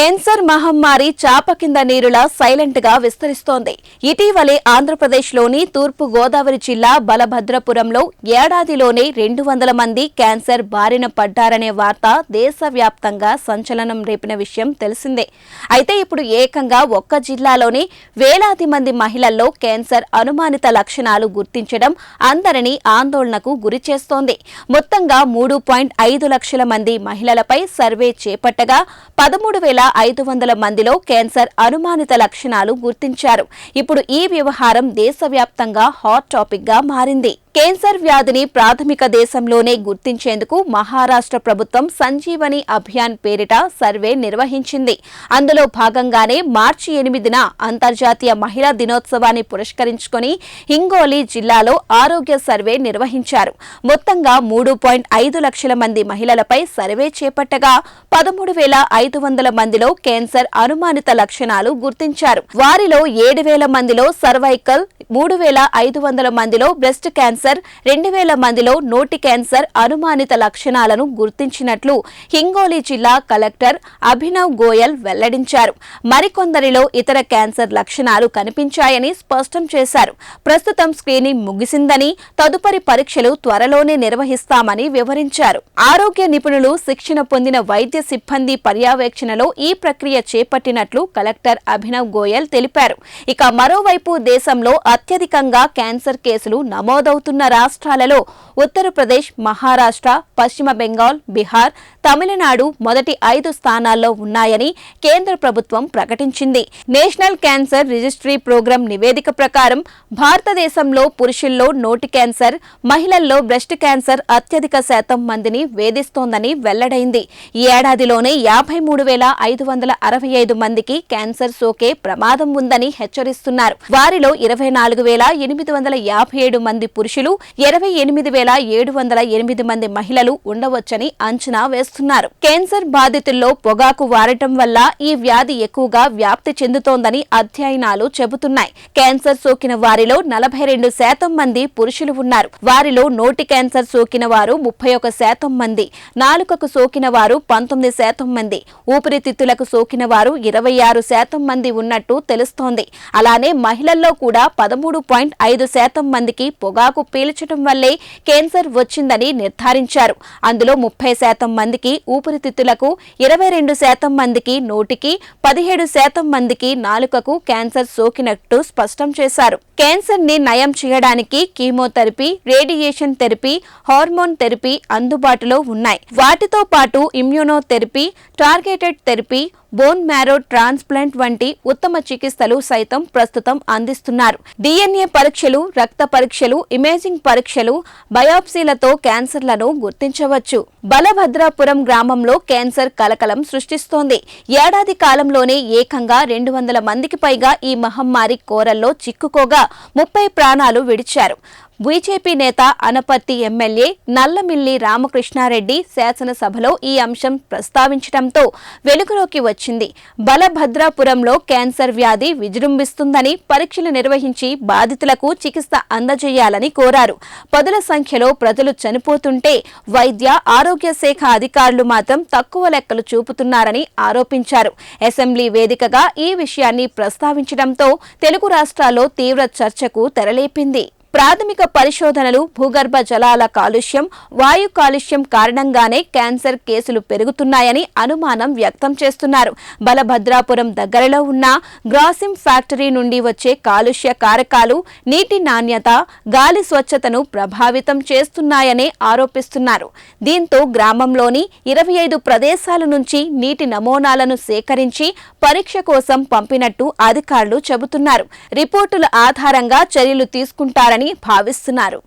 Cancer మహమ్మారి చాప కింద నీరులా సైలెంట్గా విస్తరిస్తోంది. ఇటీవలే ఆంధ్రప్రదేశ్లోని తూర్పు గోదావరి జిల్లా బలభద్రపురంలో ఏడాదిలోనే రెండు వందల మంది క్యాన్సర్ బారిన పడ్డారనే వార్త దేశవ్యాప్తంగా సంచలనం రేపిన విషయం తెలిసిందే. అయితే ఇప్పుడు ఏకంగా ఒక్క జిల్లాలోనే వేలాది మంది మహిళల్లో క్యాన్సర్ అనుమానిత లక్షణాలు గుర్తించడం అందరినీ ఆందోళనకు గురిచేస్తోంది మొత్తంగా మూడు పాయింట్ ఐదు లక్షల మంది మహిళలపై సర్వే చేపట్టగా పదమూడు వేల ఐదు వందల మందిలో క్యాన్సర్ అనుమానిత లక్షణాలు గుర్తించారు. ఇప్పుడు ఈ వ్యవహారం దేశవ్యాప్తంగా హాట్ టాపిక్గా మారింది. కేన్సర్ వ్యాధిని ప్రాథమిక దేశంలోనే గుర్తించేందుకు మహారాష్ట్ర ప్రభుత్వం సంజీవని అభియాన్ పేరిట సర్వే నిర్వహించింది. అందులో భాగంగానే మార్చి ఎనిమిదిన అంతర్జాతీయ మహిళా దినోత్సవాన్ని పురస్కరించుకొని హింగోలి జిల్లాలో ఆరోగ్య సర్వే నిర్వహించారు. మొత్తంగా మూడు పాయింట్ ఐదు లక్షల మంది మహిళలపై సర్వే చేపట్టగా పదమూడు వేల ఐదు వందల మందిలో క్యాన్సర్ అనుమానిత లక్షణాలు గుర్తించారు. వారిలో ఏడు వేల మందిలో సర్వైకల్ మూడు వేల ఐదు వందల మందిలో బ్రెస్ట్ క్యాన్సర్ రెండు వేల మందిలో నోటి క్యాన్సర్ అనుమానిత లక్షణాలను గుర్తించినట్లు హింగోలీ జిల్లా కలెక్టర్ అభినవ్ గోయల్ వెల్లడించారు. మరికొందరిలో ఇతర క్యాన్సర్ లక్షణాలు కనిపించాయని స్పష్టం చేశారు. ప్రస్తుతం స్క్రీనింగ్ ముగిసిందని తదుపరి పరీక్షలు త్వరలోనే నిర్వహిస్తామని వివరించారు. ఆరోగ్య నిపుణులు శిక్షణ పొందిన వైద్య సిబ్బంది పర్యవేక్షణలో ఈ ప్రక్రియ చేపట్టినట్లు కలెక్టర్ అభినవ్ గోయల్ తెలిపారు. ఇక మరోవైపు దేశంలో అత్యధికంగా క్యాన్సర్ కేసులు నమోదవుతున్న రాష్ట్రాలలో ఉత్తరప్రదేశ్ మహారాష్ట్ర పశ్చిమ బెంగాల్ బీహార్ తమిళనాడు మొదటి ఐదు స్థానాల్లో ఉన్నాయని కేంద్ర ప్రభుత్వం ప్రకటించింది. నేషనల్ క్యాన్సర్ రిజిస్ట్రీ ప్రోగ్రాం నివేదిక ప్రకారం భారతదేశంలో పురుషుల్లో నోటి క్యాన్సర్ మహిళల్లో బ్రెస్ట్ క్యాన్సర్ అత్యధిక శాతం మందిని వేధిస్తోందని వెల్లడైంది. ఈ ఏడాదిలోనే యాభై మూడు వేల ఐదు వందల అరవై ఐదు మందికి క్యాన్సర్ సోకే ప్రమాదం ఉందని హెచ్చరిస్తున్నారు. వారిలో ఇరవై నాలుగు వేల ఎనిమిది వందల యాభై ఏడు మంది పురుషులు ఇరవై ఎనిమిది వేల ఏడు వందల ఎనిమిది మంది మహిళలు ఉండవచ్చని అంచనా వేస్తున్నారు. క్యాన్సర్ బాధితుల్లో పొగాకు వాడటం వల్ల ఈ వ్యాధి ఎక్కువగా వ్యాప్తి చెందుతోందని అధ్యయనాలు చెబుతున్నాయి. క్యాన్సర్ సోకిన వారిలో నలభై రెండు శాతం మంది పురుషులు ఉన్నారు. వారిలో నోటి క్యాన్సర్ సోకిన వారు ముప్పై ఒక శాతం మంది నాలుకకు సోకిన వారు పంతొమ్మిది శాతం మంది ఊపిరితిత్తులకు సోకిన వారు ఇరవై ఆరు శాతం మంది ఉన్నట్టు తెలుస్తోంది. అలానే మహిళల్లో కూడా పదమూడు పాయింట్ ఐదు శాతం మందికి పొగాకు పీల్చడం వల్లే క్యాన్సర్ వచ్చిందని నిర్ధారించారు. అందులో ముప్పై శాతం మందికి ఊపిరితిత్తులకు ఇరవై రెండు శాతం మందికి నోటికి పదిహేడు శాతం మందికి నాలుకకు క్యాన్సర్ సోకినట్టు స్పష్టం చేశారు. క్యాన్సర్ని నయం చేయడానికి chemotherapy radiation therapy hormone therapy అందుబాటులో ఉన్నాయి. వాటితో పాటు immunotherapy targeted therapy bone marrow transplant వంటి ఉత్తమ చికిత్సలు సైతం ప్రస్తుతం అందిస్తున్నారు. డిఎన్ఏ పరీక్షలు రక్త పరీక్షలు ఇమేజింగ్ పరీక్షలు బయాప్సీలతో క్యాన్సర్లను గుర్తించవచ్చు. బలభద్రాపురం గ్రామంలో క్యాన్సర్ కలకలం సృష్టిస్తోంది. ఏడాది కాలంలోనే ఏకంగా రెండు వందల మందికి పైగా ఈ మహమ్మారి కోరల్లో చిక్కుకోగా ముప్పై ప్రాణాలు విడిచారు. బీజేపీ నేత అనపర్తి ఎమ్మెల్యే నల్లమిల్లి రామకృష్ణారెడ్డి శాసనసభలో ఈ అంశం ప్రస్తావించడంతో వెలుగులోకి వచ్చింది. బలభద్రాపురంలో క్యాన్సర్ వ్యాధి విజృంభిస్తుందని పరీక్షలు నిర్వహించి బాధితులకు చికిత్స అందజేయాలని కోరారు. పదుల సంఖ్యలో ప్రజలు చనిపోతుంటే వైద్య ఆరోగ్య శాఖ అధికారులు మాత్రం తక్కువ లెక్కలు చూపుతున్నారని ఆరోపించారు. అసెంబ్లీ వేదికగా ఈ విషయాన్ని ప్రస్తావించడంతో తెలుగు రాష్ట్రాల్లో తీవ్ర చర్చకు తెరలేపింది. ప్రాథమిక పరిశోధనలు భూగర్భ జలాల కాలుష్యం వాయు కాలుష్యం కారణంగానే క్యాన్సర్ కేసులు పెరుగుతున్నాయని అనుమానం వ్యక్తం చేస్తున్నారు. బలభద్రాపురం దగ్గరలో ఉన్న గ్రాసిమ్ ఫ్యాక్టరీ నుండి వచ్చే కాలుష్య కారకాలు నీటి నాణ్యత గాలి స్వచ్ఛతను ప్రభావితం చేస్తున్నాయని ఆరోపిస్తున్నారు. దీంతో గ్రామంలోని ఇరవై ఐదు ప్రదేశాల నుంచి నీటి నమూనాలను సేకరించి పరీక్ష కోసం పంపినట్టు అధికారులు చెబుతున్నారు. రిపోర్టుల ఆధారంగా చర్యలు తీసుకుంటారని భావిస్తున్నారు.